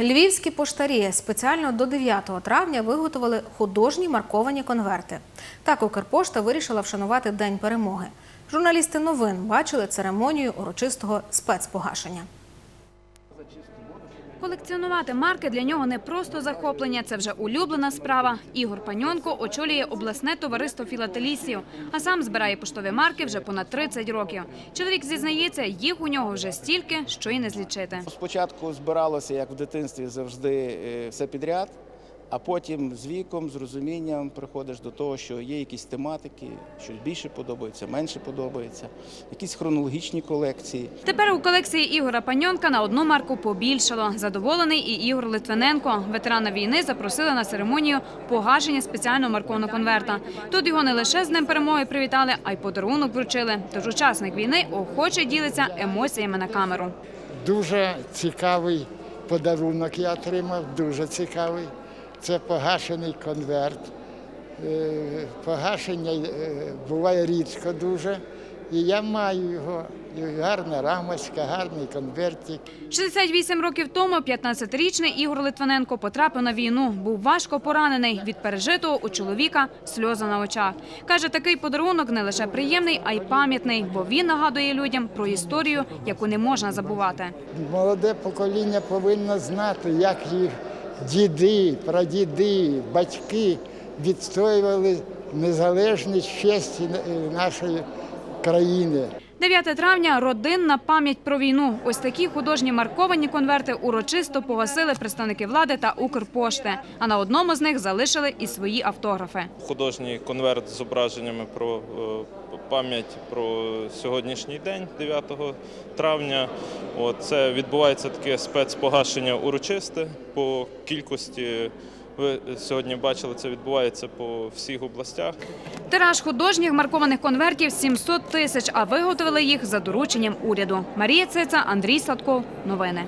Львівські поштарі спеціально до 9 травня виготовили художні марковані конверти. Так Укрпошта вирішила вшанувати День перемоги. Журналісти новин бачили церемонію урочистого спецпогашення. Колекціонувати марки для нього не просто захоплення, це вже улюблена справа. Ігор Паньонко очолює обласне товариство філателісів, а сам збирає поштові марки вже понад 30 років. Чоловік зізнається, їх у нього вже стільки, що й не злічити. Спочатку збиралося, як в дитинстві, завжди е, все підряд, а потім з віком, з розумінням приходиш до того, що є якісь тематики, що більше подобається, менше подобається, якісь хронологічні колекції. Тепер у колекції Ігора Паньонка на одну марку побільшало. Задоволений і Ігор Литвиненко. Ветерана війни запросили на церемонію погашення спеціального маркованого конверта. Тут його не лише з Днем перемоги привітали, а й подарунок вручили. Тож учасник війни охоче ділиться емоціями на камеру. Дуже цікавий подарунок я отримав, дуже цікавий. Це погашений конверт. Е, Погашення е, буває рідко дуже. І я маю його. І гарна рамочка, гарний конвертик. 68 років тому 15-річний Ігор Литвиненко потрапив на війну. Був важко поранений. Від пережитого у чоловіка сльози на очах. Каже, такий подарунок не лише приємний, а й пам'ятний, бо він нагадує людям про історію, яку не можна забувати. Молоде покоління повинно знати, як їх діди, прадіди, батьки відстоювали незалежність честі нашої країни. 9 травня – родинна пам'ять про війну. Ось такі художні марковані конверти урочисто погасили представники влади та Укрпошти. А на одному з них залишили і свої автографи. художній конверт з зображеннями про е, пам'ять про сьогоднішній день, 9 травня. От, це відбувається таке спецпогашення урочисте по кількості. Ви сьогодні бачили, це відбувається по всіх областях. Тираж художніх маркованих конвертів 700 тисяч, а виготовили їх за дорученням уряду. Марія Циця, Андрій Сладков. Новини.